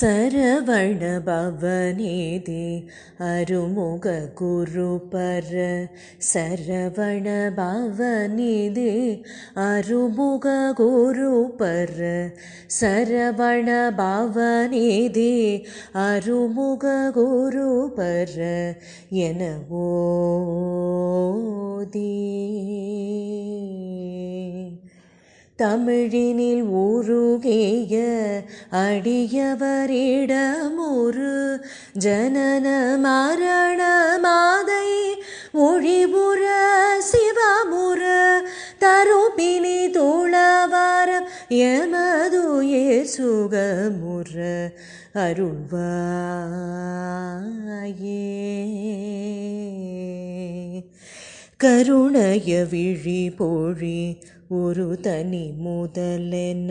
சரவண பவனேதே அருமுக குருபர சரவண பவனிதே அருமுக குருபர சரவண பவனிதே அருமுக குருபர என ஓதி. தமிழினில் ஊருகேய அடியவரிடமுரு ஜனன மரண மாதை மொழிபுற சிவமுற தருபினி தூளவரம் எமதுயிர் சுகமுற அருள்வாயே. கருணய விழி பொழி ஒரு தனி முதலென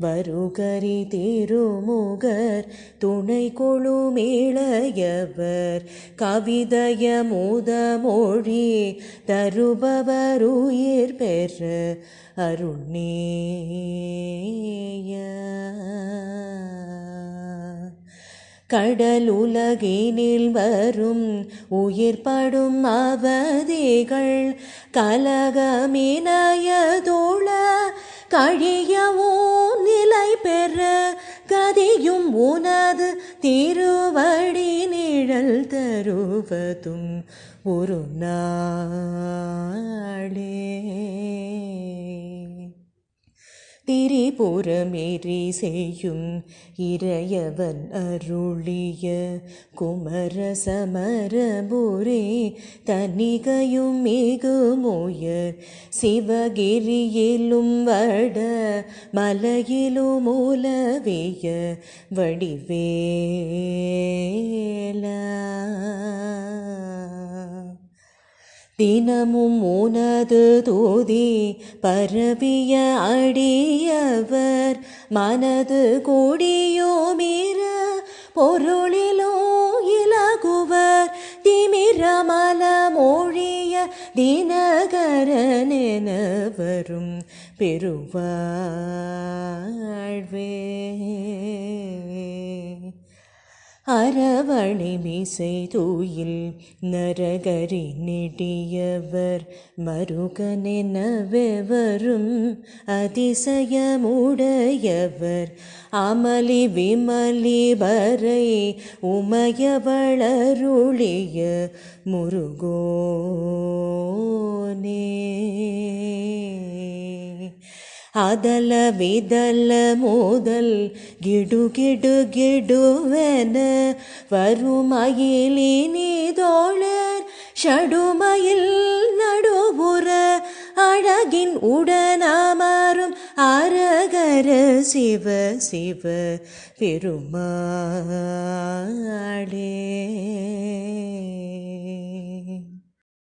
வருகரி திருமுகர் துணை கொழு மேளையவர் கவிதய மூத மொழி தருபவர் உயிர் பெற அருணேய. கடலுலகினில் வரும் உயிர்படும் அவதிகள் கலகமினயதோள கழியவோ நிலை பெற கதியும் உனது திருவடி நிழல் தருவதும் ஒரு நாளே. திரிபுரமேறி செய்யும் இறையவன் அருளிய குமர சமரபுரே தனிகையும் மிகுமுயர் சிவகிரியிலும் வட மலையிலும் உலவிய வடிவேலா. தினமும் உனது தூதி பரவிய அடியவர் மனது கூடியோமீர பொருளிலோ இலகுவர். திமிரமல மொழிய தினகரனென வரும் பெருவாழ்வே. அரவணை மீசை தூயில் நரகரி நெடியவர் மருகனெனவெவரும் அதிசயமுடையவர். அமளி விமலி வரை உமையவளருளிய முருகோனே. அதல விதல மோதல் கிடு கிடு கிடுவென வருமயிலினி தோழர் ஷடுமயில் நடுபுற அழகின் உடனமரும் அரகர சிவ சிவ பெருமாளே